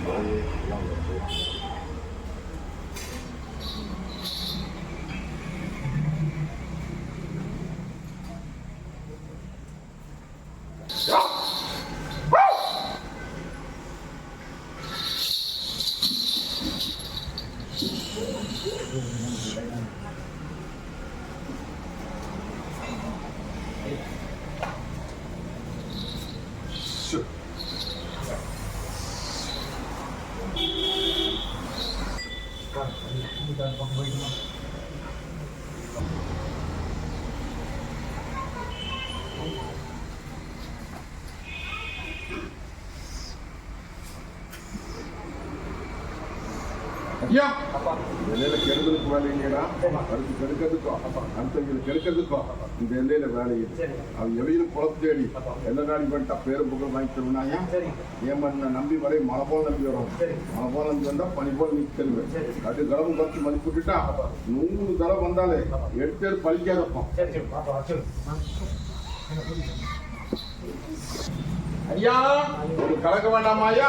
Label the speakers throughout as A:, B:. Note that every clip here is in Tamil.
A: 이거를 달라고 했고 ஐயா எல்லையில கெடுதலுக்கு வேலை இல்லையா அடுத்து கெடுக்கிறதுக்கும் அடுத்தவங்களை கெடுக்கிறதுக்கும் இந்த எல்லையில வேலை இல்லை. அவன் எவையிலும் குளத்து தேடி. எல்லா நாளைக்கு பண்ணிட்டா பேரும் புகழ் வாங்கி தருவனாயா? பண்ண நம்பி வரை மழை போல நம்பி வரும். மழை போல நம்பி வந்தா பனி போல நீ தருவேன் அது தடவை பறிச்சு மதிப்பு விட்டுட்டா நூறு தடவை வந்தாலே எட்டு பேர் பழிக்காதப்பா ஐயா கலக்க வேண்டாமாயா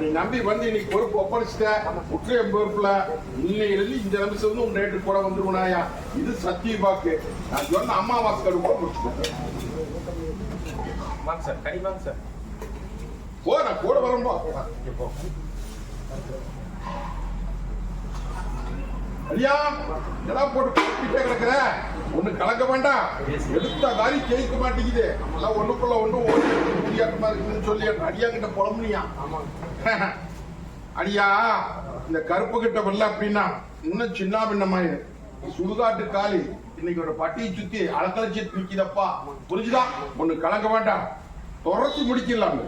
A: நீ நம்பி வந்து இன்னைக்கு பொறுப்பு ஒப்படைச்சிட்ட உற்றைய பொறுப்புல. இன்னையிலிருந்து இந்த நிமிஷம் வந்து உன் ரேட்டு கூட வந்துருவனாயா இது சத்திய பாக்கு நான் சொன்ன அம்மாவாசை கடு கூட முடிச்சுக்கோ
B: வாங்க சார் கனி வாங்க சார்.
A: போ நான் கூட வரம்போ ஐயா என்னடா போட்டு குழப்பிட்டே கிடக்குற? ஒண்ணு கலக்க வேண்டாம். எடுத்த காரி ஜெயிக்க மாட்டேங்குது. எல்லாம் ஒண்ணுக்குள்ள ஒண்ணு ஓடி முடியாட்டமா இருக்குன்னு சொல்லி அடியா கிட்ட புலம்புனியா? அடியா இந்த கருப்பு கிட்ட வரல அப்படின்னா இன்னும் சின்ன பின்னமாயிரு சுடுகாட்டு காலி. இன்னைக்கு ஒரு பட்டியை சுத்தி அலக்கலச்சி நிக்குதப்பா புரிஞ்சுதா? ஒண்ணு கலக்க வேண்டாம். துரத்தி முடிக்கலாம்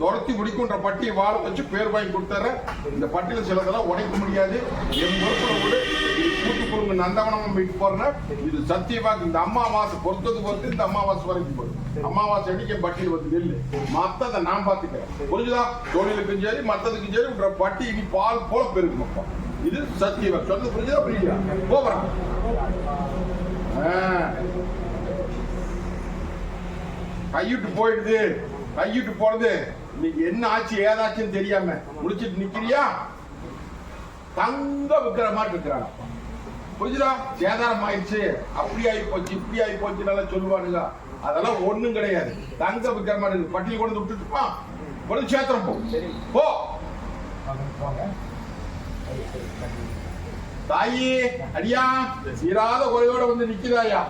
A: துரத்தி முடிக்குன்ற பட்டியை வாழ வச்சு பேர் வாங்கி கொடுத்தாரு இந்த பட்டியல சிலதெல்லாம் உடைக்க முடியாது. என் பொறுப்புல கூட இது கூட்டு குடும்ப நந்தவனம் போயிட்டு போறேன். இது சத்தியமாக இந்த அம்மாவாசை பொறுத்தது பொறுத்து இந்த அம்மாவாசை வரைக்கும் போகுது. அம்மாவாசை அடிக்க என் பட்டியல் வந்து இல்லை மத்ததை நான் பாத்துக்கிறேன் புரிஞ்சுதா? தொழிலுக்கும் சரி மத்ததுக்கும் சரி உன்ற பட்டி இனி பால் போல பெருக்குமப்பா இது சத்தியமா சொல்றது புரிஞ்சுதா? புரியுதா? போகிறான் கையிட்டு போயிடுது. கையிட்டு போறது இன்னைக்கு என்ன ஆச்சு ஏதாச்சுன்னு தெரியாம முடிச்சிட்டு நிக்கிறியா? தங்க விக்கிற மாதிரி இருக்கிறாங்க புரிஞ்சுதா? சேதாரம் ஆயிடுச்சு. அப்படி ஆகி போச்சு இப்படி ஆகி போச்சு நல்லா சொல்லுவானுங்க. அதெல்லாம் ஒண்ணும் கிடையாது. தங்க விக்கிற மாதிரி இருக்கு. பட்டியல் கொண்டு வந்து விட்டுட்டுப்பா. கொண்டு சேத்திரம் போ. போ. தாயி அடியா. தீராத குறையோட வந்து
B: நிக்கிறாயா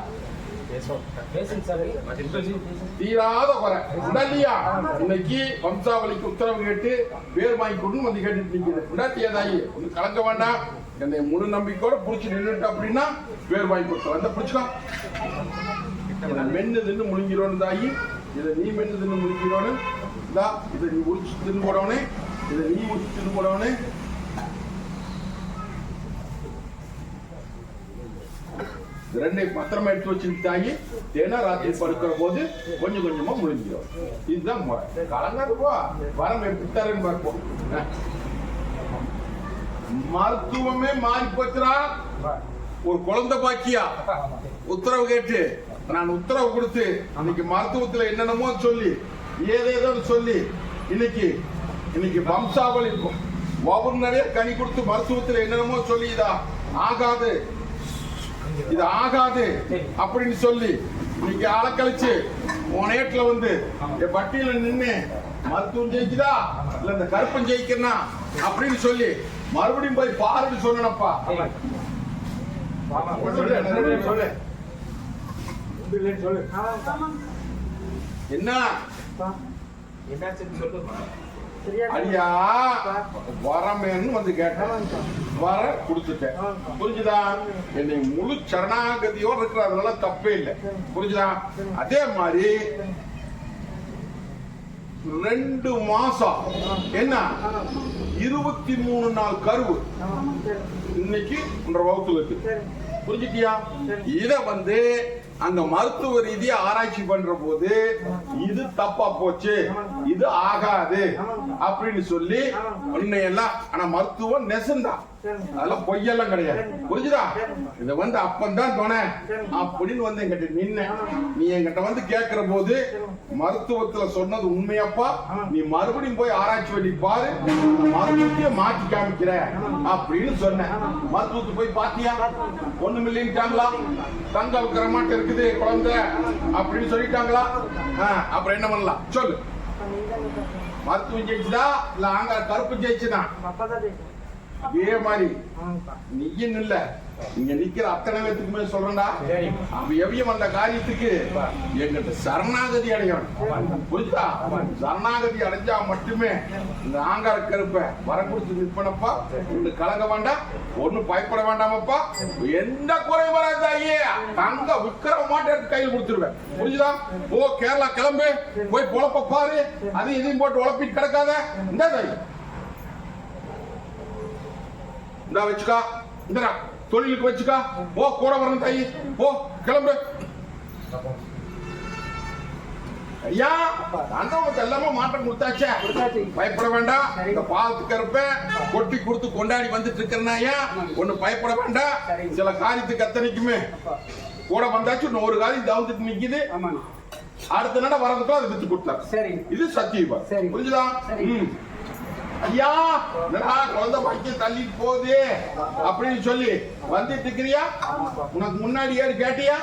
A: தீராத குறை. உடலியா இன்னைக்கு வம்சாவளிக்கு உத்தரவு கேட்டு பேர் வாங்கி கொடுன்னு வந்து கேட்டுட்டு உடாட்டியா தாயி ஒண்ணு கலங்க வேண்டாம். என்னை முழு நம்பிக்கையோட புடிச்சு நின்றுட்டு அப்படின்னா பேர் வாங்கி கொடுத்தோம் அந்த புடிச்சுக்கலாம் இதை மென்னு தின்னு முழுங்கிறோன்னு தாயி இதை நீ மென்னு தின்னு முழுங்கிறோன்னு இந்தா இதை நீ உரிச்சு தின்னு போடவனே இதை நீ உரிச்சு தின்னு போடவனே இது ரெண்டையும் பத்திரமா எடுத்து வச்சுட்டு தாங்கி தினம் ராத்திரி படுக்கிற போது கொஞ்சம் கொஞ்சமா முடிஞ்சிடும் இதுதான் முறை. கலங்கருவா வரம் எப்படி தரேன்னு பார்ப்போம். மருத்துவமே மாறி போச்சுரா ஒரு குழந்தை பாக்கியா? உத்தரவு கேட்டு. நான் உத்தரவு கொடுத்து அன்னைக்கு மருத்துவத்துல என்னென்னமோ சொல்லி ஏதேதோ சொல்லி இன்னைக்கு இன்னைக்கு வம்சாவளி ஒவ்வொரு நிறைய கனி கொடுத்து மருத்துவத்துல என்னென்னமோ சொல்லிதா ஆகாது. இது ஆகாது அப்படின்னு சொல்லி இன்னைக்கு அலக்கழிச்சு உன் நேட்டுல வந்து என் பட்டியல நின்னு மருத்துவம் ஜெயிக்குதா? இல்ல இந்த கருப்பம் ஜெயிக்கிறனா? அப்படின்னு சொல்லி மறுபடியும் போய் பாருன்னு சொன்னப்பா சொல்லு சொல்லு
B: சொல்லு.
A: என்ன?
B: என்னாச்சுன்னு சொல்லுமா
A: அடியா வரமேன்னு வந்து கேட்டேன். வர கொடுத்துட்டேன். புரிஞ்சுதா? என்னை முழு சரணாகதியோட இருக்கிற அதெல்லாம் தப்பே இல்லை. புரிஞ்சுதா? அதே மாதிரி ரெண்டு மாசம். என்ன? இருபத்தி மூணு நாள் கருவு. இன்னைக்கு உன்ற வகுத்துல இருக்கு புரிஞ்சுட்டியா? இத வந்து அந்த மருத்துவ ரீதியா ஆராய்ச்சி பண்ற போது இது தப்பா போச்சு இது ஆகாது அப்படின்னு சொல்லி உன்னையெல்லாம் ஆனா மருத்துவம் நெசந்தான் அதெல்லாம் பொய்யெல்லாம் கிடையாது. புரிஞ்சுதா? இத வந்து அப்பந்தான் துணை அப்படின்னு வந்து என்கிட்ட நின்ன நீ என்கிட்ட வந்து கேட்கிற போது மருத்துவத்துல சொன்னது உண்மையப்பா. நீ மறுபடியும் போய் ஆராய்ச்சி பண்ணி பாரு. மருத்துவத்தையே மாற்றி காமிக்கிற அப்படின்னு சொன்னேன். மருத்துவத்துக்கு போய் பாத்தியா? ஒண்ணு மில்லிட்டாங்களா தங்க வைக்கிற மாட்டு இருக்குது குழந்தை அப்படின்னு சொல்லிட்டாங்களா? அப்புறம் என்ன பண்ணலாம்? சொல்லு. மருத்துவம் ஜெயிச்சுதா? இல்ல அங்க கருப்பு ஜெயிச்சுதான் இதே மாதிரி. நீயும் இல்ல இங்க நிக்கிற அத்தனை பேத்துக்குமே
B: சரி.
A: அவன் எவையும் அந்த காரியத்துக்கு எங்கிட்ட சரணாகதி அடையணும் புரிஞ்சுதா சரணாகதி அடைஞ்சா மட்டுமே இந்த ஆங்கார கருப்பை வரம் கொடுத்து நிற்பனப்பா ஒண்ணு கலங்க வேண்டாம் ஒண்ணு பயப்பட வேண்டாமப்பா. எந்த குறை வராது ஐயே. தங்க விக்கிரம மாட்டை எடுத்து கையில் கொடுத்துருவேன். புரிஞ்சுதா? ஓ கேரளா கிளம்பு. போய் பொழப்ப பாரு. அதையும் இதையும் போட்டு உழப்பிட்டு கிடக்காத. இந்த இந்தா வச்சுக்கா. இந்தடா தொழிலுக்கு வச்சுக்கா. போ கூட வரணும் தாயி போ கிளம்பு. ஐயா நான் உனக்கு எல்லாமே மாற்றம் கொடுத்தாச்சே. பயப்பட வேண்டாம். இந்த பாலத்துக்கு இருப்ப கொட்டி கொடுத்து கொண்டாடி வந்துட்டு இருக்கிறனா ஐயா ஒண்ணு பயப்பட வேண்டாம். சில காரியத்துக்கு அத்தனைக்குமே கூட வந்தாச்சு இன்னொரு காரியம் தவிர்த்துட்டு நிக்குது. அடுத்த நட வரதுக்கும் அதை வித்து கொடுத்தாரு.
C: சரி.
A: இது சத்தியமா.
C: சரி.
A: ஐயா என்னடா குழந்தை பைக்கு தள்ளிட்டு போகுது? அப்படின்னு சொல்லி வந்துட்டு இருக்கிறியா? உனக்கு முன்னாடி ஏறு கேட்டியா?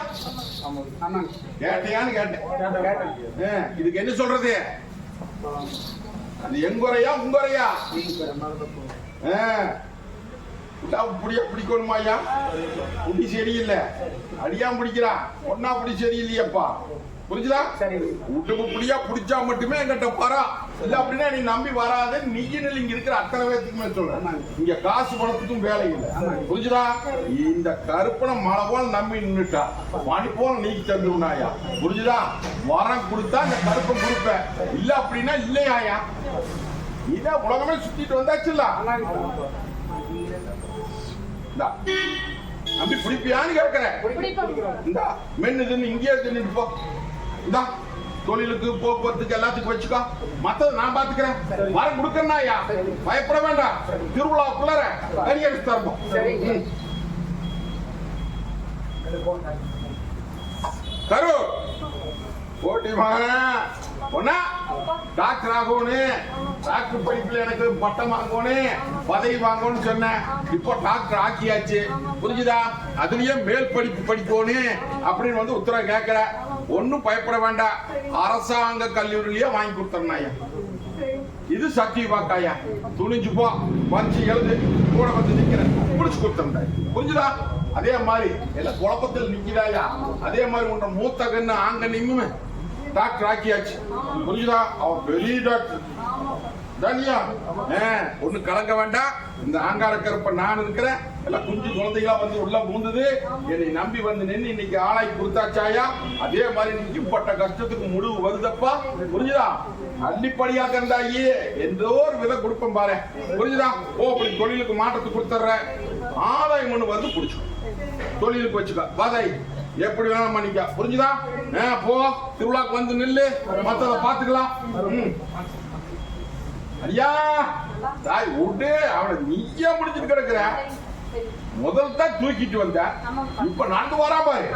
A: கேட்டியான்னு கேட்டேன்.
C: கேட்டேன்
A: இதுக்கு என்ன சொல்றது? அது எங்குறையா உங்குறையா ஆ. விட்டா புடியா பிடிக்கணுமா ஐயா? புடி சரியில்லை. அடியா பிடிக்கிறா ஒன்னா புடி சரியில்லையப்பா. புரிஞ்சுதா?
C: சரி.
A: உடம்பு புடியா புடிச்சா மட்டுமே என்கிட்ட வரா இல்ல அப்படின்னா நீ நம்பி வராத நீயினில் இங்க இருக்கிற அத்தனை பேத்துக்குமே சொல்றேன். இங்க காசு பணத்துக்கும் வேலை இல்லை. புரிஞ்சுதா? இந்த கருப்பனை மழை போல நம்பி நின்னுட்டா மணி போல நீக்கி தந்துருனாயா புரிஞ்சுதா? வரம் கொடுத்தா இந்த கருப்பன் கொடுப்பேன். இல்ல அப்படின்னா இல்லையாயா? இதான் உலகமே சுத்திட்டு வந்தாச்சுல்ல. நம்பி பிடிப்பியான்னு கேட்கிறேன். இந்தா மென்னு தின்னு இங்கேயே தின்னுட்டு போ. இந்தா தொழிலுக்கு போக்குவரத்துக்கு எல்லாத்துக்கும் வச்சுக்கோ. மத்தது நான் பாத்துக்கிறேன். வர கொடுக்கறனாயா பயப்பட வேண்டாம். திருவிழாக்குள்ளார கறி அடிச்சு தரப்போம்
C: சரி.
A: ம். கரு. போட்டி மகன். ஒன்னா டாக்டர் ஆகணும் டாக்டர் படிப்புல எனக்கு பட்டம் வாங்கணும் பதவி வாங்கணும்னு சொன்னேன். இப்போ டாக்டர் ஆக்கியாச்சு. புரிஞ்சுதா? அதுலயே மேல் படிப்பு படிக்கணும் அப்படின்னு வந்து உத்தரவு கேட்கற ஒன்னும் பயப்பட வேண்டாம். அரசாங்க கல்லூரியிலேயே வாங்கி கொடுத்துறேன் இது சக்தி வாக்காயா துணிஞ்சு போ பறிச்சு எழுது கூட வந்து நிக்கிறேன். முடிச்சு கொடுத்துருந்தாய் புரிஞ்சுதா? அதே மாதிரி எல்லாம் குழப்பத்தில் நிக்கிறாயா அதே மாதிரி உன்னை மூத்த கண்ணு ஆங்க நின்னு டாக்டர் ஆக்கியாச்சு. புரிஞ்சுதா? அவன் பெரிய டாக்டர். தனியா? ஒண்ணு கலங்க வேண்டாம். இந்த ஆங்கார கருப்ப நான் இருக்கிறேன். எல்லாம் குஞ்சு குழந்தைகளா வந்து உள்ள பூந்தது. என்னை நம்பி வந்து நின்று இன்னைக்கு ஆளாய் கொடுத்தாச்சாயா? அதே மாதிரி இன்னைக்கு பட்ட கஷ்டத்துக்கு முடிவு வருதப்பா. புரிஞ்சுதா? அள்ளிப்படியா இருந்தாயே எந்த ஒரு விதை கொடுப்பேன் பாரு. புரிஞ்சுதா? ஓ அப்படி தொழிலுக்கு மாற்றத்தை கொடுத்துட்றேன் ஆதாயம் ஒண்ணு வந்து புடிச்சுக்கோ தொழிலுக்கு வச்சுக்க. வாதாய் எப்படி வேணாலும் பண்ணிக்க புரிஞ்சுதா? ஆ, போ. திருவிழாக்கு வந்து நில்லு. மத்ததை பாத்துக்கலாம் ம். ஐயா தாய் விட்டு அவனை நீயே முடிச்சிட்டு கிடக்குற. முதல் தான் தூக்கிட்டு வந்த. இப்ப நடந்து வரா பாரு.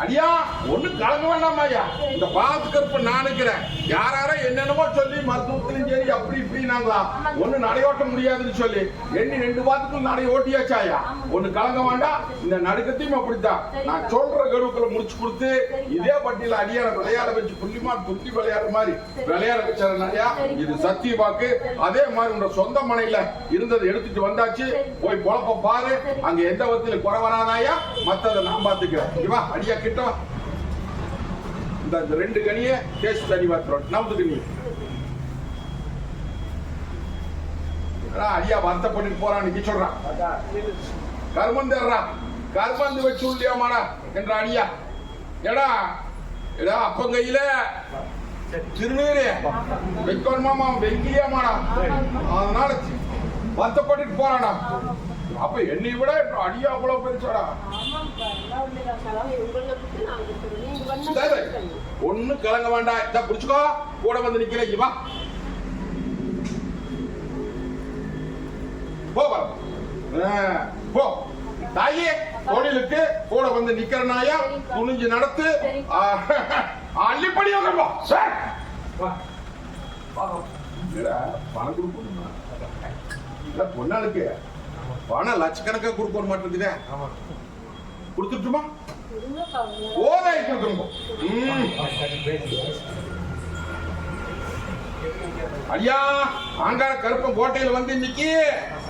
A: அடியா ஒண்ணு கலங்க வேண்டாம் ஐயா. இந்த பாத்துக்கிறப்ப நான் நினைக்கிறேன் யார் யாரோ என்னென்னமோ சொல்லி மருத்துவத்திலும் சரி அப்படி இப்படினாங்களா ஒண்ணு நடையோட்ட முடியாதுன்னு சொல்லி எண்ணி ரெண்டு வாரத்துக்கும் நடை ஓட்டியாச்சாயா ஒண்ணு கலங்க வேண்டாம் இந்த நடுக்கத்தையும் அப்படித்தான். நான் சொல்ற கருவுக்குள்ள முடிச்சு கொடுத்து இதே பட்டியல அடியார விளையாட வச்சு புள்ளிமா துள்ளி விளையாடுற மாதிரி விளையாட வச்சாருனாயா இது சத்திய வாக்கு. அதே மாதிரி உங்க சொந்த மனையில இருந்ததை எடுத்துட்டு வந்தாச்சு. போய் குழப்ப பாரு. அங்க எந்த விதத்துல குறை வராதாயா மத்ததை நான் பாத்துக்கிறேன். இவா அடியா கிட்ட? இந்த ரெண்டு கனியை கேஸ் தனி பார்த்துருவோம் நமது கனி. ஐயா வருத்தப்பட்டு போறான் நிக்க சொல்றான். கர்மந்தர்றா கர்மந்து வச்சு உள்ளியாமாடா என்ற அடியா. எடா எடா அப்பங்கையில திருநீரு. வைக்கணுமாமா வெங்கிலியாமாடா. அதனால வருத்தப்பட்டு போறாடா அப்ப என்னை விட அடியா அவ்வளவு பெருசாடா. ஒண்ணு கலங்க வேண்டாம். இத புடிச்சுக்கோ. கூட வந்து நிக்கிறேன். இங்க வா. போ போ. தாயே தொழிலுக்கு கூட வந்து நிக்கிறனாயா துணிஞ்சு நடத்து. அள்ளிப்படி வைக்கப்போ சார். பணம் கொடுக்கணுமா? பொண்ணாளுக்கு. பணம் லட்சக்கணக்கா கொடுக்க மாட்டேங்குதே
B: ஆமா.
A: கொடுத்துட்டுமா ஓதாய் கொடுக்கணும் ஐயா ஆங்கார கருப்பன் கோட்டையில வந்து இன்னைக்கு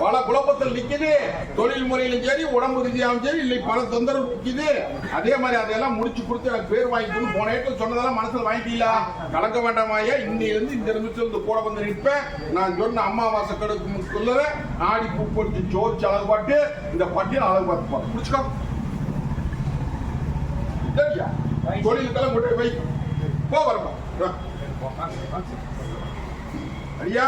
A: பல குழப்பத்தில் நிக்குது. தொழில் முறையிலும் சரி உடம்பு ரீதியாகவும் சரி இல்லை பல தொந்தரவு நிக்குது. அதே மாதிரி அதெல்லாம் முடிச்சு கொடுத்து எனக்கு பேர் வாங்கிக்கணும் போன ஏற்று சொன்னதெல்லாம் மனசுல வாங்கிட்டீங்களா? கலக்க வேண்டாமாயா இன்னையிலிருந்து இந்த நிமிஷத்துல இருந்து கூட வந்து நிற்பேன். நான் சொன்ன அமாவாசை கடுக்குள்ள ஆடி பூ போட்டு சோறு அழகு பாட்டு இந்த பட்டியல் அழகு பார்த்து போறேன் முடிச்சுக்கோ. சரியா தொழிலுக்கெல்லாம் கொண்டு போய் ஐயா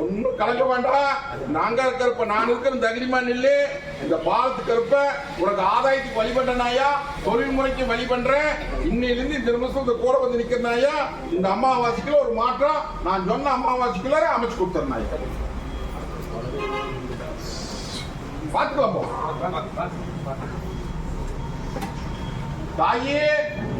A: ஒன்றும் கலக்க வேண்டாம். நாங்க இருக்கிறப்ப நான் இருக்கிற தகிரிமான் நில்லு இந்த பாலத்துக்கு இருப்ப உனக்கு ஆதாயத்துக்கு வழி பண்றேனாயா தொழில் முறைக்கு வழி பண்றேன் இன்னையிலிருந்து இந்த நிமிஷம் இந்த கூட வந்து நிக்கிறனாயா இந்த அமாவாசைக்குள்ள ஒரு மாற்றம். நான் சொன்ன அமாவாசைக்குள்ள அமைச்சு கொடுத்துறேன் பாத்துக்கலாம் போ. தாயே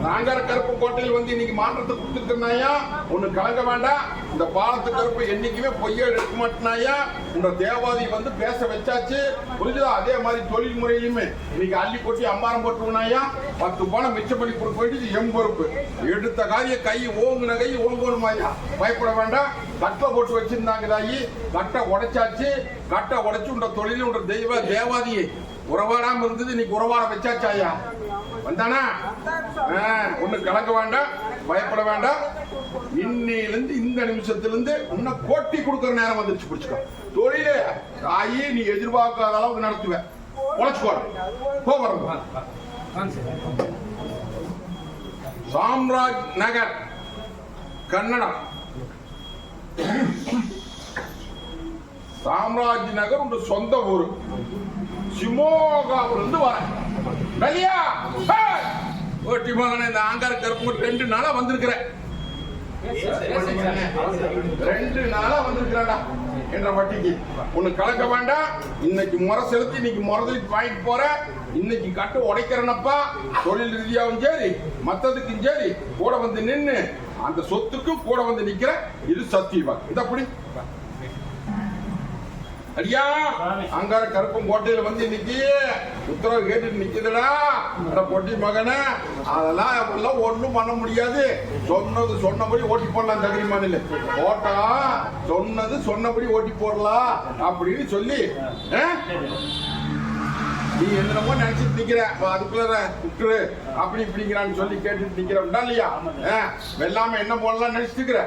A: நாங்கர கருப்பு கோட்டையில் வந்து இன்னைக்கு மாற்றத்தை கொடுத்துருக்கனாயா ஒன்னு கலங்க வேண்டாம். இந்த பாலத்து கருப்பு என்னைக்குமே பொய்யா எடுக்க மாட்டேனாயா உன்னோட தேவாதி வந்து பேச வச்சாச்சு. புரிஞ்சுதா? அதே மாதிரி தொழில் முறையிலுமே. இன்னைக்கு அள்ளி கொட்டி அம்பாரம் போட்டுருவனாயா பத்து பணம் மிச்சம் பண்ணி கொடுக்க வேண்டியது எம் பொறுப்பு. எடுத்த காரிய கை ஓங்குன கை ஓங்கணுமாயா பயப்பட வேண்டாம். கட்டை போட்டு வச்சிருந்தாங்க தாயி. கட்டை உடைச்சாச்சு. கட்டை உடைச்சு உன்ற தொழில் உன்ற தெய்வ தேவாதியை உறவாடாம இருந்தது இன்னைக்கு உறவாட வச்சாச்சாயா வந்தானா? ஒண்ணு கலக்க வேண்டாம் பயப்பட வேண்டாம். இன்னிலிருந்து இந்த நிமிஷத்திலிருந்து இன்னும் கோட்டி கொடுக்கற நேரம் வந்துருச்சு பிடிச்சுக்கோ தொழிலே தாயி நீ எதிர்பார்க்காத அளவுக்கு நடத்துவேன் உழைச்சுக்கோ
B: போகிறோம்
A: சாம்ராஜ் நகர் கன்னடம். சாம்ராஜ் நகர் உங்க சொந்த ஊரு. சிமோகாவிலிருந்து வரேன். டலியா ஓட்டி மகன இந்த ஆங்கார கருப்பு ரெண்டு நாளா வந்திருக்கிறேன். ரெண்டு நாளா வந்திருக்கிறாடா என்ற வட்டிக்கு. ஒண்ணு கலக்க வேண்டாம். இன்னைக்கு முறை செலுத்தி இன்னைக்கு முறதலுக்கு வாங்கிட்டு போற. இன்னைக்கு கட்டு உடைக்கிறனப்பா. தொழில் ரீதியாவும் சரி மத்ததுக்கும் சரி கூட வந்து நின்னு அந்த சொத்துக்கும் கூட வந்து நிக்கிற இது சத்தியவா இதப்படி அப்படி அடியா அங்கார கருப்பம் கோட்டையில வந்து இன்னைக்கு உத்தரவு கேட்டு நிக்குதுடா. அட பொட்டி மகனே அதெல்லாம் எல்லாம் ஒண்ணும் பண்ண முடியாது. சொன்னது சொன்னபடி ஓட்டி போடலாம் தகுதி மாநில. ஓட்டா சொன்னது சொன்னபடி ஓட்டி போடலாம் அப்படின்னு சொல்லி நீ என்னமோ நினைச்சிட்டு நிக்கிற. அதுக்குள்ள விட்டுரு அப்படி இப்படிங்கிறான்னு சொல்லி கேட்டுட்டு நிக்கிறவன்டா இல்லையா? ஆ, வெள்ளாம என்ன போடலாம் நினைச்சிட்டு இருக்கிற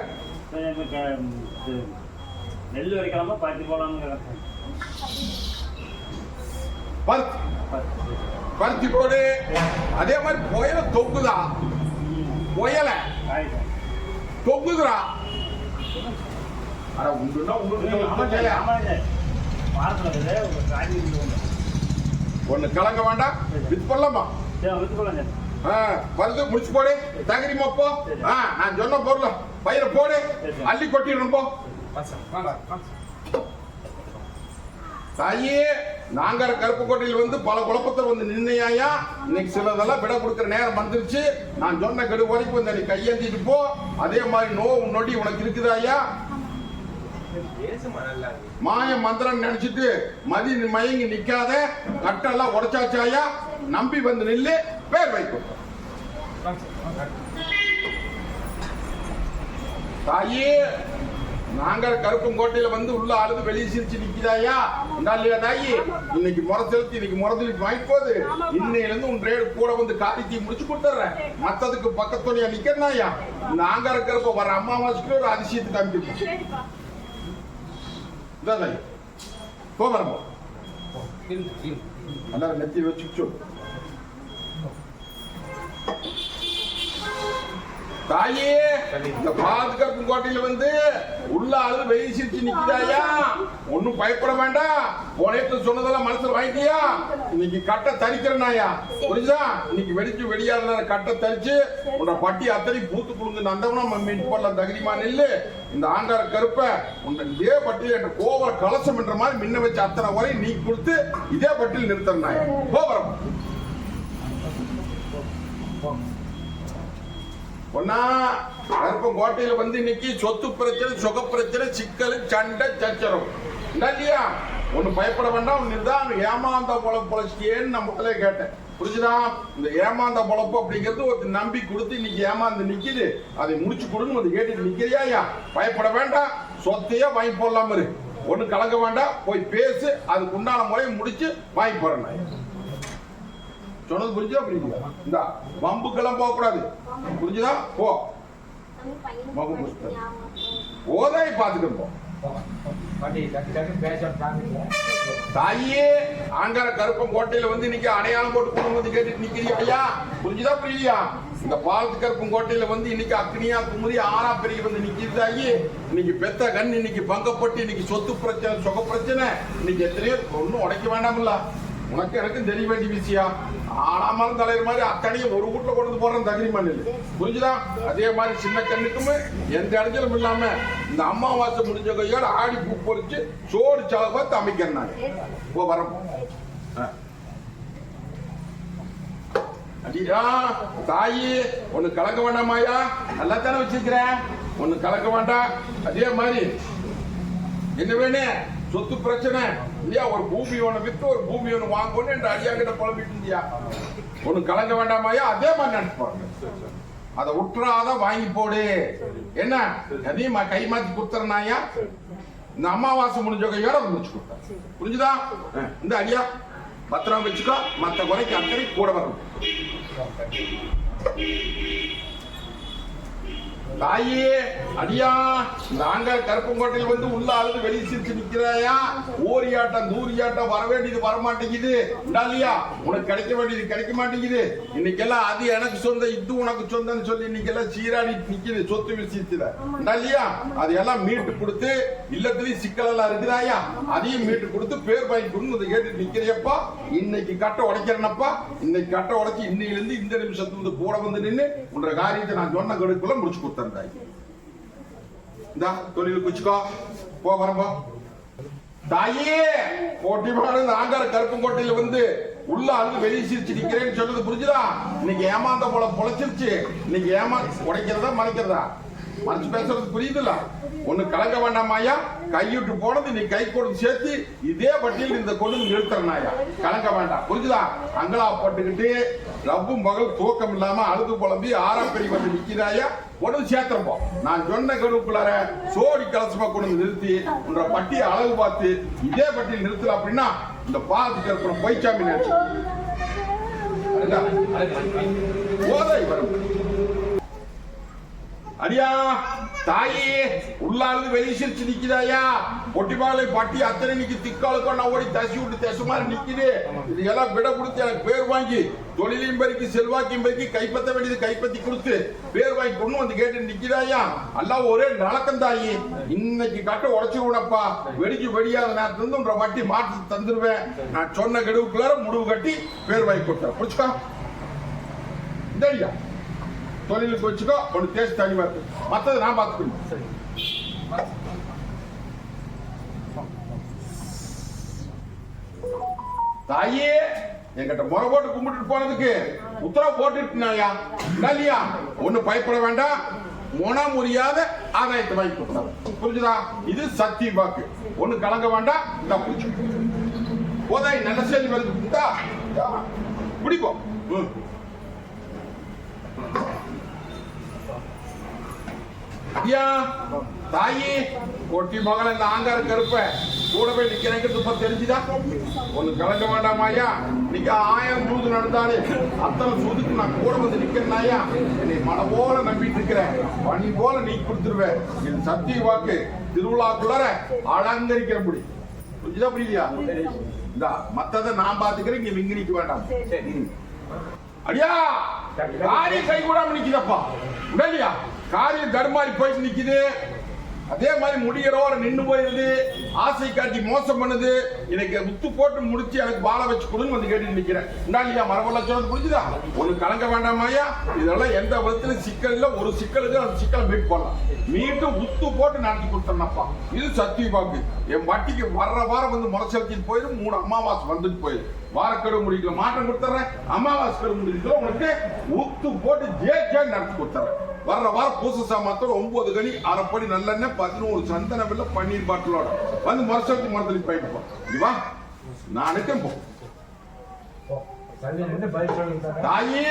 C: நெல் வரைக்கலாமா பாத்தி போலாம்னு
A: பருத்தி. பருத்தி போடு. அதே மாதிரி புயல தொங்குதா? புயல. தொங்குதுடா. அட உண்டுன்னா உண்டு. ஒண்ணு கலங்க வேண்டாம். வித் பண்ணலாமா வருது முடிச்சு போடு. தகரி மப்போ. ஆ நான் சொன்ன பொருள் பயிரை போடு. அள்ளி கொட்டிடணும் போ. தாயே நாங்கர கருப்பு கோட்டையில் வந்து பல குழப்பத்தில் வந்து நின்னையா இன்னைக்கு சிலதெல்லாம் விட கொடுக்குற நேரம் வந்துருச்சு. நான் சொன்ன கெடு வரைக்கும் வந்து நீ கையேந்திட்டு போ. அதே மாதிரி நோவு நொடி உனக்கு இருக்குதாயா? மாய மந்திரம் நினைச்சிட்டு மதி மயங்கி நிக்காத கட்டெல்லாம் உடைச்சாச்சாயா? நம்பி வந்து நில்லு பேர் வைக்கும் தாயே நாங்கள் கருப்பங்கோட்டையில வந்து உள்ள அழுது வெளியே சிரிச்சு நிக்கிறாயா இல்லையா தாயி இன்னைக்கு முறை செலுத்தி இன்னைக்கு முறதலுக்கு வாங்கி போகுது இன்னையில இருந்து உன் ரேடு கூட வந்து காரியத்தை முடிச்சு கொடுத்துறேன் மத்ததுக்கு பக்கத்துலயா நிக்கிறனாயா நாங்க இருக்கிறப்ப வர அம்மா மாசுக்கு ஒரு அதிசயத்தை காமிக்கிறோம் இதான் போ வரப்போ
B: இருந்து
A: எல்லாரும் நெத்தி வச்சுச்சு தாயே இந்த பாதுகாப்பு கோட்டையில வந்து உள்ள அழுது வெளியே சிரிச்சு நிக்கிறாயா ஒன்னும் பயப்பட வேண்டாம். போனேட்டு சொன்னதெல்லாம் மனசுல வாங்கிட்டியா? இன்னைக்கு கட்டை தரிக்கிறனாயா புரியுதா இன்னைக்கு வெடிச்சு வெடியாத கட்டை தரிச்சு உன்னோட பட்டி அத்தனை பூத்து புழுந்து நந்தவனம் மீன் போடலாம் தகுதிமா நெல்லு. இந்த ஆண்டார கருப்ப உன்னை இதே பட்டியல் என்ற கோவர கலசம் என்ற மாதிரி மின்ன வச்சு அத்தனை வரை நீ கொடுத்து இதே பட்டியல் நிறுத்தனாயா கோபுரம் ஒன்னா கருப்பம் கோட்டையில வந்து இன்னைக்கு சொத்து பிரச்சனை சுக பிரச்சனை சிக்கல் சண்டை சச்சரவு. இல்லையா? ஒண்ணு பயப்பட வேண்டாம் நிதான் ஏமாந்த பொழப்பு பொழைச்சிட்டேன்னு நான் முதல்ல கேட்டேன். புரிஞ்சுதா? இந்த ஏமாந்த பொழப்பு அப்படிங்கிறது ஒரு நம்பி கொடுத்து இன்னைக்கு ஏமாந்து நிக்குது. அதை முடிச்சு கொடுன்னு வந்து கேட்டுட்டு நிக்கிறியா ஐயா? பயப்பட வேண்டாம். சொத்தையே வாங்கி போடலாம இரு ஒண்ணு கலங்க வேண்டாம். போய் பேசு. அதுக்கு உண்டான முறையை முடிச்சு வாங்கி போறேன் சொன்னது புரிஞ்சுதா? புரியுதா இந்த வம்புக்கெல்லாம் போக கூடாது புரிஞ்சுதா? போ. ஓதாய் பாத்துக்கிட்டு போ. தாயே ஆங்கார கருப்பம் கோட்டையில வந்து இன்னைக்கு அடையாளம் போட்டு குடும்பம் வந்து கேட்டுட்டு நிக்கிறீங்க ஐயா புரிஞ்சுதா புரியலையா? இந்த பாலத்து கருப்பம் கோட்டையில வந்து இன்னைக்கு அக்னியா குமுறி ஆறா பெரிய வந்து நிக்கிறது தாயி. இன்னைக்கு பெத்த கண் இன்னைக்கு பங்கப்பட்டு இன்னைக்கு சொத்து பிரச்சனை சொக பிரச்சனை இன்னைக்கு எத்தனையோ ஒன்னும் உடைக்க வேண்டாம்ல உனக்கு எனக்கும் தெரிய வேண்டிய விஷயம். ஆடாமல் தலைவர் மாதிரி அத்தனையும் ஒரு வீட்டில் கொண்டு வந்து போறேன் தகுதி மண்ணில் புரிஞ்சுதா? அதே மாதிரி சின்ன கண்ணுக்குமே எந்த இடத்திலும் இல்லாம இந்த அம்மாவாசை முடிஞ்ச கையோட ஆடி பூ பொறிச்சு சோறு சாவை பார்த்து அமைக்கிறேன் நான். இப்போ வரப்போ அடியா தாயி ஒண்ணு கலக்க வேண்டாமாயா நல்லா தானே வச்சிருக்கிறேன் ஒண்ணு கலக்க வேண்டாம். அதே மாதிரி. என்ன வேணும்? சொத்து பிரச்சனை. இல்லையா ஒரு பூமி ஒன்று விற்று ஒரு பூமி ஒன்று வாங்கணும்னு என்று அடியா கிட்ட புலம்பிட்டு இருந்தியா ஒண்ணு கலங்க வேண்டாமையா அதே மாதிரி நினைப்பாங்க அதை உற்றாத வாங்கி போடு. என்ன? அதையும் கை மாத்தி கொடுத்துறனாயா இந்த அமாவாசை முடிஞ்ச கையோட அதை முடிச்சு கொடுத்தேன் புரிஞ்சுதா? இந்த அடியா பத்திரம் வச்சுக்கோ. மற்ற குறைக்கு அக்கறை கூட வரும் தாயே அடியா நாங்க கருப்பங்கோட்டையில் வந்து உள்ள அழுது வெளியே சிரிச்சு நிக்கிறாயா ஓரியாட்டம் தூரியாட்டம் வர வேண்டியது வர மாட்டேங்குது இல்லையா? உனக்கு கிடைக்க வேண்டியது கிடைக்க மாட்டேங்குது. இன்னைக்கெல்லாம் அது எனக்கு சொந்த இது உனக்கு சொந்தம்னு சொல்லி இன்னைக்கெல்லாம் சீராடி நிக்குது சொத்து விஷயத்துல இல்லையா? அதையெல்லாம் மீட்டு கொடுத்து இல்லத்திலையும் சிக்கலெல்லாம் இருக்குதாயா? அதையும் மீட்டு கொடுத்து பேர் வாங்கி கொடுத்து இதை கேட்டு நிக்கிறியப்பா. இன்னைக்கு கட்டை உடைக்கிறேனப்பா. இன்னைக்கு கட்டை உடைச்சு இன்னையிலிருந்து இந்த நிமிஷத்துல இருந்து கூட வந்து நின்று உன்ற காரியத்தை நான் சொன்ன கடுக்குள்ள முடிச்சு கொடுத்தேன் தாய் இந்தா தொழில் குச்சிக்கோ போ வரம்போ தாயே போட்டிமான நாங்கார ஆங்கார கருப்பங்கோட்டையில வந்து உள்ள அழுது வெளியே சிரிச்சு நிக்கிறேன்னு சொன்னது புரிஞ்சுதா இன்னைக்கு ஏமாந்த போல பொழைச்சிருச்சு இன்னைக்கு ஏமா உடைக்கிறதா மறைக்கிறதா மனசு பேசுறது புரியுதுல்ல? ஒண்ணு கலங்க வேண்டாமாயா கையிட்டு போனது நீ கை கொடுத்து சேர்த்து இதே பட்டியல் இந்த கொண்டு நிறுத்தறனாயா கலங்க வேண்டாம். புரிஞ்சுதா? அங்கலா போட்டுக்கிட்டு ரப்பும் மகள் தூக்கம் இல்லாம அழுது புலம்பி ஆறாப்பெரி வந்து நிக்கிறாயா கொண்டு சேர்த்துறப்போம் நான் சொன்ன கருவுக்குள்ளார சோடி கலசமா கொண்டு வந்து நிறுத்தி உன்ற பட்டியை அளவு பார்த்து இதே பட்டியல் நிறுத்தல அப்படின்னா இந்த பாலத்துக்கு இருக்கிற பொய்ச்சாமி நினைச்சு. போதை வரும். அடியா தாயே உள்ளாருந்து வெளியே சிரிச்சு நிக்குதாயா பொட்டிமாலை பட்டி அத்தனை நிக்கு திக்காலுக்கும் நான் ஓடி தசி விட்டு தசு மாதிரி நிக்குது. இது எல்லாம் விட கொடுத்து எனக்கு பேர் வாங்கி தொழிலையும் பெருக்கி செல்வாக்கையும் பெருக்கி கைப்பற்ற வேண்டியது கைப்பற்றி கொடுத்து பேர் வாங்கி கொண்டு வந்து கேட்டு நிக்கிறாயா எல்லாம் ஒரே நலக்கம் தாயி. இன்னைக்கு கட்ட உடச்சு விடப்பா. வெடிக்கு வெடியாத நேரத்துல இருந்து வட்டி மாற்றி தந்துருவேன். நான் சொன்ன கெடுவுக்குள்ளார முடிவு கட்டி பேர் வாங்கி கொடுத்தேன் புரிச்சுக்கா இந்த தொழிலுக்கு வச்சுக்கோ ஒன்று தேய்ச்சி தனி வருது மற்றது நான் பார்த்துக்கணும்.
B: சரி.
A: தாயே என்கிட்ட முறை போட்டு கும்பிட்டு போனதுக்கு உத்தரவு போட்டுட்டுனாயா இல்லையா? ஒண்ணு பயப்பட வேண்டாம். முன முடியாத ஆதாயத்தை வாங்கி கொடுத்தாங்க புரிஞ்சுதா? இது சக்தி வாக்கு. ஒண்ணு கலங்க வேண்டாம். இந்த புரிஞ்சு போதாய் நல்ல செய்தி வருது. பிடிப்போம் ஐயா தாயி கொட்டி மகன் இந்த ஆங்கார கருப்ப கூட போய் நிக்கிறேங்கிறது இப்ப தெரிஞ்சுதா? ஒண்ணு கலங்க வேண்டாமா ஐயா இன்னைக்கு ஆயிரம் சூது நடந்தாலே அத்தனை சூதுக்கு நான் கூட வந்து நிக்கிறேன் ஐயா என்னை மழை போல நம்பிட்டு இருக்கிறேன் பனி போல நீ கொடுத்துருவேன் இது சத்திய வாக்கு திருவிழாக்குள்ளார அலங்கரிக்கிற முடி. புரிஞ்சுதா புரியலையா இந்த மத்ததை நான் பாத்துக்கிறேன் இங்க விங்க நிக்க வேண்டாம். அடியா! காரியம் கை கூடாம நிக்குதப்பா. உடலியா காரியம் தடுமாறி போயிட்டு நிக்குது. அதே மாதிரி முடிகிறவரை நின்று போயிருது ஆசை காட்டி மோசம் பண்ணுது. எனக்கு முத்து போட்டு முடிச்சு எனக்கு வாழ வச்சு கொடுன்னு வந்து கேட்டு நிக்கிறேன். உண்டாலியா மரபெல்லாம் சொன்னது புரிஞ்சுதா? ஒண்ணு கலங்க வேண்டாமாயா இதெல்லாம் எந்த விதத்துல சிக்கல் இல்ல. ஒரு சிக்கலுக்கு அந்த சிக்கலை மீட் பண்ணலாம். மீட்டு உத்து போட்டு நடத்தி கொடுத்தேன்னப்பா. இது சத்திய வாக்கு என் வட்டிக்கு வர்ற வாரம் வந்து முறைச்சலுக்கு போயிடும். மூணு அமாவாசை வந்துட்டு போயிடும். வாரக்கெடு முடிக்கல மாற்றம் கொடுத்துறேன். அமாவாசை கடவு முடிக்கல உங்களுக்கு உத்து போட்டு ஜே ஜே நடத்தி கொடுத்துறேன். வர்ற வாரம் பூச சாமத்தோட ஒன்பது கனி அரைப்படி நல்லெண்ணெய் பதினோரு சந்தன வெள்ள பன்னீர் பாட்டிலோட. வந்து மரசத்தி மரத்துல போயிட்டு போ வா. நான் நிற்கிறேன் போ
B: சரி நின்று பதில் சொல்லுங்க சார்
A: தாயே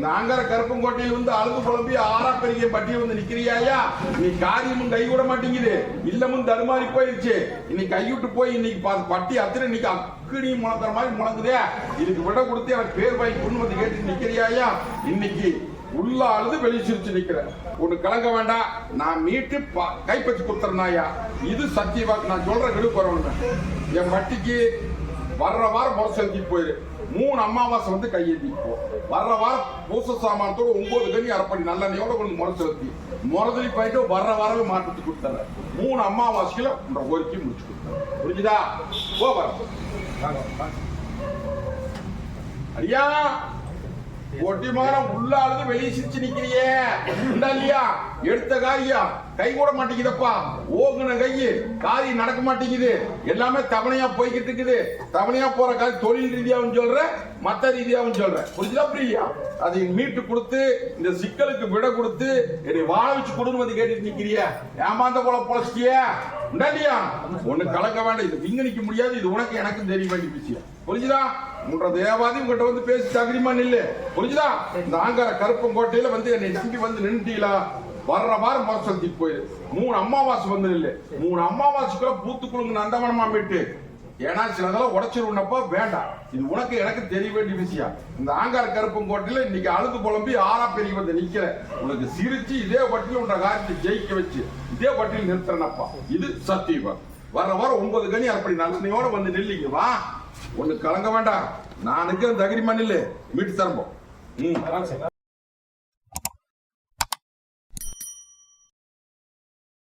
A: நாங்கர கருப்பங்கோட்டையில் வந்து அழுது புலம்பி ஆறா பெருகிய பட்டியல் வந்து நிக்கிறியாயா நீ காரியமும் கை கூட மாட்டேங்குது. இல்லமும் தடுமாறி போயிருச்சு. இன்னைக்கு கைவிட்டு போய் இன்னைக்கு பட்டி அத்தனை இன்னைக்கு அக்கடி முழங்குற மாதிரி முழங்குதே. இதுக்கு விட கொடுத்து எனக்கு பேர் வாங்கி கொண்டு வந்து கேட்டு நிக்கிறியாயா இன்னைக்கு உள்ள அழுது வெளியே சிரிச்சு நிக்கிறேன் ஒண்ணு கலங்க வேண்டாம். நான் மீட்டு பா- கைப்பற்றி கொடுத்துறேனாயா இது சத்தியவாக்கு. நான் சொல்ற விடு என் பட்டிக்கு வர்ற வாரம் முறை செலுத்தி போயிரு. மூணு அமாவாசை வந்து கையெழுத்தி போ. வர்ற வாரம் பூச சாமானத்தோட ஒன்பது கனி அரைப்படி நல்லெண்ணையோட கொண்டு முறை செலுத்தி முறதலி போயிட்டு வர்ற வாரமே மாற்றத்துக்கு கொடுத்தாரு மூணு அமாவாசையில உன்ற கோரிக்கை முடிச்சு கொடுத்தாரு புரிஞ்சுதா? போ வர ஐயா ஒட்டி மாறம் அழுது வெளியே சிரிச்சு நிக்கிறியே. உண்டா இல்லையா? எடுத்த காரியம். கை கூட மாட்டேங்குதப்பா. ஓகுன கையு காரி நடக்க மாட்டேங்குது. எல்லாமே தவணையா போய்கிட்டு இருக்குது. தவணையா போற காரி தொழில் ரீதியாகவும் சொல்ற மத்த ரீதியாகவும் சொல்ற. புரிஞ்சுதா புரியலையா அதை மீட்டு கொடுத்து இந்த சிக்கலுக்கு விட கொடுத்து என்னை வாழ வச்சு கொடுன்னு வந்து கேட்டுட்டு நிக்கிறிய? ஏமாந்த போல பொழைச்சிட்டிய? உண்டா இல்லையா? ஒண்ணு கலக்க வேண்டாம். இது விங்க நிக்க முடியாது. இது உனக்கு எனக்கும் தெரிய வேண்டிய விஷயம். புரிஞ்சுதா? உன்ற தேவாதி உங்ககிட்ட வந்து பேசி தகுதிமா நில்லு. புரிஞ்சுதா? இந்த ஆங்கார கருப்பங்கோட்டையில வந்து என்னை நம்பி வந்து நின்றுட்டீங்களா வர்ற வாரம் மரசந்தி போயிரு. மூணு அமாவாசை வந்து நில்லு மூணு அமாவாசைக்குள்ள பூத்து குழுங்க நந்தவனமா விட்டு ஏன்னா சிலதெல்லாம் உடச்சிருவனப்போ வேண்டாம் இது உனக்கு எனக்கு தெரிய வேண்டிய விஷயம். இந்த ஆங்கார கருப்பங்கோட்டையில இன்னைக்கு அழுது குழம்பி ஆறா பெரிய வந்து நிக்கிற உனக்கு சிரிச்சு இதே வட்டியில் உன்னை காரியத்தை ஜெயிக்க வச்சு இதே பட்டியல் நிறுத்துறனப்பா. இது சத்தியமா. வர்ற வாரம் ஒன்பது கனி அப்படி நல்லனையோட வந்து நில்லிங்க. வா. ஒண்ணு கலங்க வேண்டாம். நான் இருக்கிற தகிரி மண்ணில் வீட்டு தரம்போ. ம்.